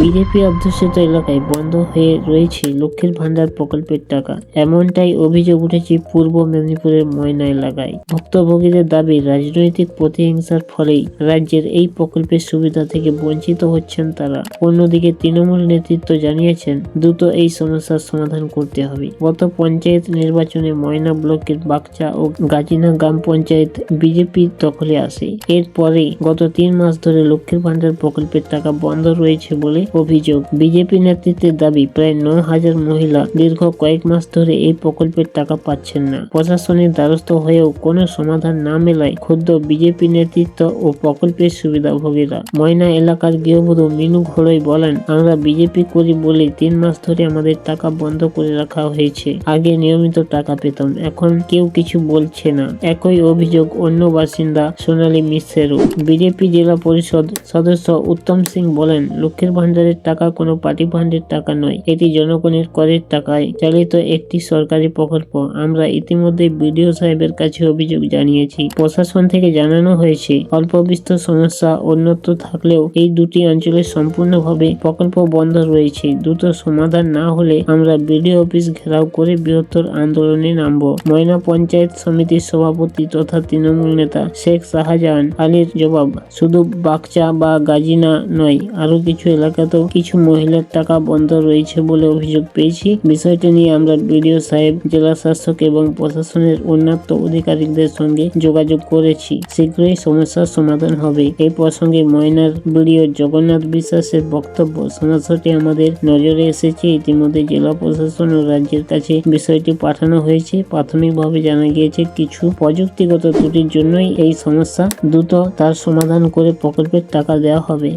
BJP অধ্যুষিত এলাকায় বন্ধ হয়ে রয়েছে লক্ষ্মীর ভান্ডার প্রকল্পের টাকা। এমনটাই অভিযোগ উঠেছে পূর্ব মেদিনীপুরের ময়না এলাকায়। ভুক্তভোগীদের দাবি, রাজনৈতিক প্রতিহিংসার ফলেই রাজ্যের এই প্রকল্পের সুবিধা থেকে বঞ্চিত হচ্ছেন তারা। অন্যদিকে তৃণমূল নেতৃত্ব জানিয়েছেন, দ্রুত এই সমস্যার সমাধান করতে হবে। গত পঞ্চায়েত নির্বাচনে ময়না ব্লকের বাগচা ও গাজিনা গ্রাম পঞ্চায়েত বিজেপি দখলে আসে। এরপরে গত তিন মাস ধরে লক্ষ্মীর ভান্ডার প্রকল্পের টাকা বন্ধ রয়েছে বলে অভিযোগ। বিজেপি নেতৃত্বের দাবি, প্রায় ন হাজার মহিলা দীর্ঘ কয়েক মাস ধরে এই প্রকল্পের টাকা পাচ্ছেন না। প্রশাসনের দ্বারস্থ হয়েও কোনো সমাধান না মেলায় ক্ষুদ্র বিজেপি নেতৃত্ব ও প্রকল্পের সুবিধাভোগীরা। ময়না এলাকার গৃহবধূ মিনু ঘোড়ই বলেন, আমরা বিজেপি করি বলে তিন মাস ধরে আমাদের টাকা বন্ধ করে রাখা হয়েছে। আগে নিয়মিত টাকা পেতাম, এখন কেউ কিছু বলছে না। একই অভিযোগ অন্য বাসিন্দা সোনালী মিশ্রেরও। বিজেপি জেলা পরিষদ সদস্য উত্তম সিং বলেন, লক্ষ্মীর ভান্ডারের টাকা, কোনো পার্টি ফান্ডের টাকা নয়। এটি জনগণের করের টাকায় চালিত একটি সরকারি প্রকল্প। আমরা ইতিমধ্যে বিডিও সাহেবের কাছে অভিযোগ জানিয়েছি। প্রশাসন থেকে জানানো হয়েছে, অল্প বিস্তর সমস্যা অন্যত্র থাকলেও এই দুটি অঞ্চলে সম্পূর্ণভাবে প্রকল্প বন্ধ রয়েছে। দ্রুত সমাধান না হলে আমরা বিডিও অফিস ঘেরাও করে বৃহত্তর আন্দোলনে নামব। ময়না পঞ্চায়েত সমিতির সভাপতি তথা তৃণমূল নেতা শেখ শাহজাহান আলীর জবাব, শুধু বাকচা বা গাজিনা নয় আরও কিছু এলাকাতেও কিছু মহিলার টাকা বন্ধ রয়েছে বলে অভিযোগ পেয়েছি। বিষয়টি নিয়ে আমরা বিডিও সাহেব, জেলা শাসক এবং প্রশাসনের উন্নত অধিকারিকদের সঙ্গে যোগাযোগ করেছি। শীঘ্রই সমস্যার সমাধান হবে। এই প্রসঙ্গে ময়নার বিডিও জগন্নাথ বিশ্বাসের বক্তব্য সমস্যাটি আমাদের নজরে এসেছে। ইতিমধ্যে জেলা প্রশাসন ও রাজ্যের কাছে বিষয়টি পাঠানো হয়েছে। প্রাথমিকভাবে জানা গিয়েছে, কিছু প্রযুক্তিগত ত্রুটির জন্যই এই সমস্যা দ্রুত তার সমাধান করে প্রকল্পের টাকা দেওয়া হবে।